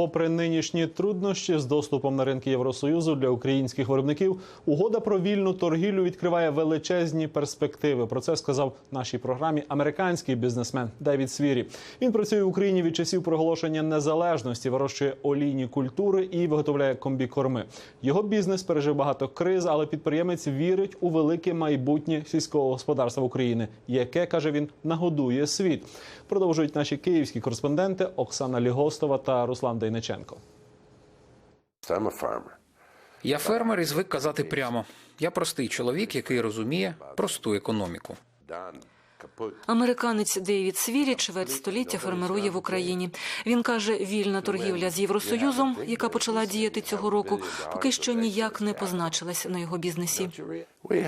Попри нинішні труднощі з доступом на ринки Євросоюзу для українських виробників, угода про вільну торгівлю відкриває величезні перспективи. Про це сказав нашій програмі американський бізнесмен Девід Свірі. Він працює в Україні від часів проголошення незалежності, вирощує олійні культури і виготовляє комбікорми. Його бізнес пережив багато криз, але підприємець вірить у велике майбутнє сільського господарства України, яке каже він нагодує світ. Продовжують наші київські кореспонденти Оксана Лігостова та Руслан Дейниченко. I'm a farmer. Я фермер і звик казати прямо. Я простий чоловік, який розуміє просту економіку. Американець Дейвід Свірі чверть століття фермерує в Україні. Він каже, вільна торгівля з Євросоюзом, яка почала діяти цього року, поки що ніяк не позначилась на його бізнесі. We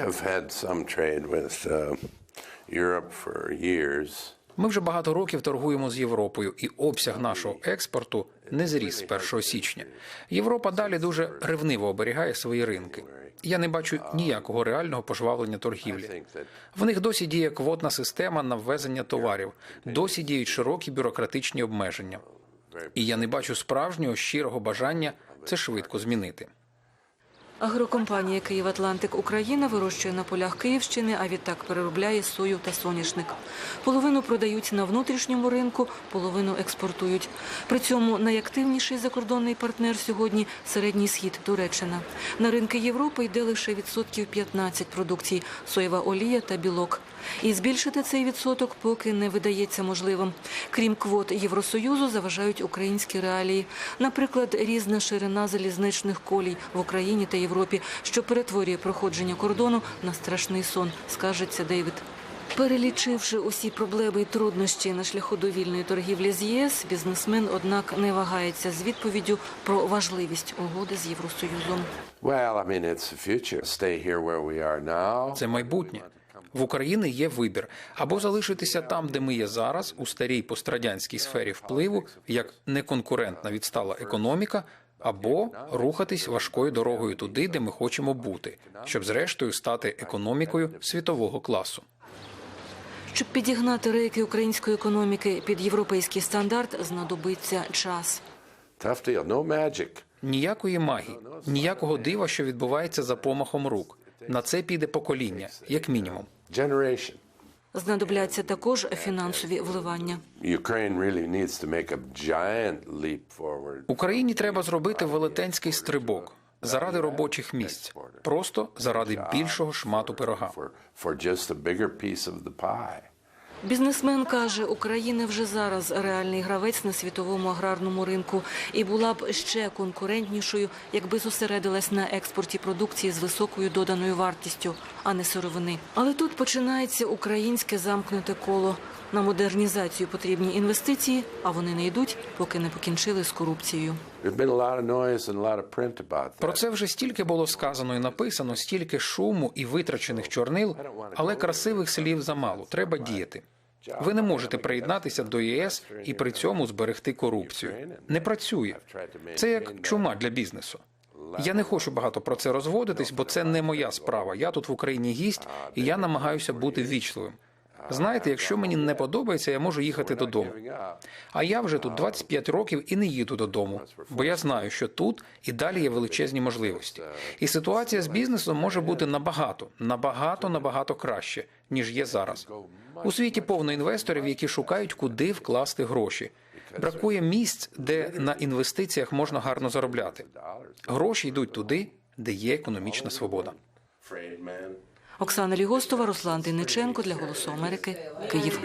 Ми вже багато років торгуємо з Європою, і обсяг нашого експорту не зріс з 1 січня. Європа далі дуже ревниво оберігає свої ринки. Я не бачу ніякого реального пожвавлення торгівлі. В них досі діє квотна система на ввезення товарів, досі діють широкі бюрократичні обмеження. І я не бачу справжнього щирого бажання це швидко змінити. Агрокомпанія «Київ-Атлантик Україна» вирощує на полях Київщини, а відтак переробляє сою та соняшник. Половину продають на внутрішньому ринку, половину експортують. При цьому найактивніший закордонний партнер сьогодні – середній схід Туреччина. На ринки Європи йде лише відсотків 15 продукцій – соєва олія та білок. І збільшити цей відсоток поки не видається можливим. Крім квот Євросоюзу, заважають українські реалії. Наприклад, різна ширина залізничних колій в Україні та Європі, що перетворює проходження кордону на страшний сон, скажеться Дейвід. Перелічивши усі проблеми і труднощі на шляху до вільної торгівлі з ЄС, бізнесмен, однак, не вагається з відповіддю про важливість угоди з Євросоюзом. Well, I mean, it's the future. Stay here where we are now. Це майбутнє. В України є вибір або залишитися там, де ми є зараз, у старій пострадянській сфері впливу, як неконкурентна відстала економіка, або рухатись важкою дорогою туди, де ми хочемо бути, щоб зрештою стати економікою світового класу. Щоб підігнати рейки української економіки під європейський стандарт, знадобиться час. Ніякої магії, ніякого дива, що відбувається за помахом рук. На це піде покоління, як мінімум. Generation. Знадобляться також фінансові вливання. Ukraine really needs to make a giant leap forward. Україні треба зробити велетенський стрибок заради робочих місць, просто заради більшого шмату пирога. Бізнесмен каже, Україна вже зараз реальний гравець на світовому аграрному ринку і була б ще конкурентнішою, якби зосередилась на експорті продукції з високою доданою вартістю, а не сировини. Але тут починається українське замкнуте коло. На модернізацію потрібні інвестиції, а вони не йдуть, поки не покінчили з корупцією. Про це вже стільки було сказано і написано, стільки шуму і витрачених чорнил, але красивих слів замало. Треба діяти. Ви не можете приєднатися до ЄС і при цьому зберегти корупцію. Не працює. Це як чума для бізнесу. Я не хочу багато про це розводитись, бо це не моя справа. Я тут в Україні гість, і я намагаюся бути ввічливим. Знаєте, якщо мені не подобається, я можу їхати додому. А я вже тут 25 років і не їду додому, бо я знаю, що тут і далі є величезні можливості. І ситуація з бізнесом може бути набагато, набагато, набагато краще, ніж є зараз. У світі повно інвесторів, які шукають, куди вкласти гроші. Бракує місць, де на інвестиціях можна гарно заробляти. Гроші йдуть туди, де є економічна свобода. Оксана Лігостова, Руслан Дениченко для Голосу Америки, Київ.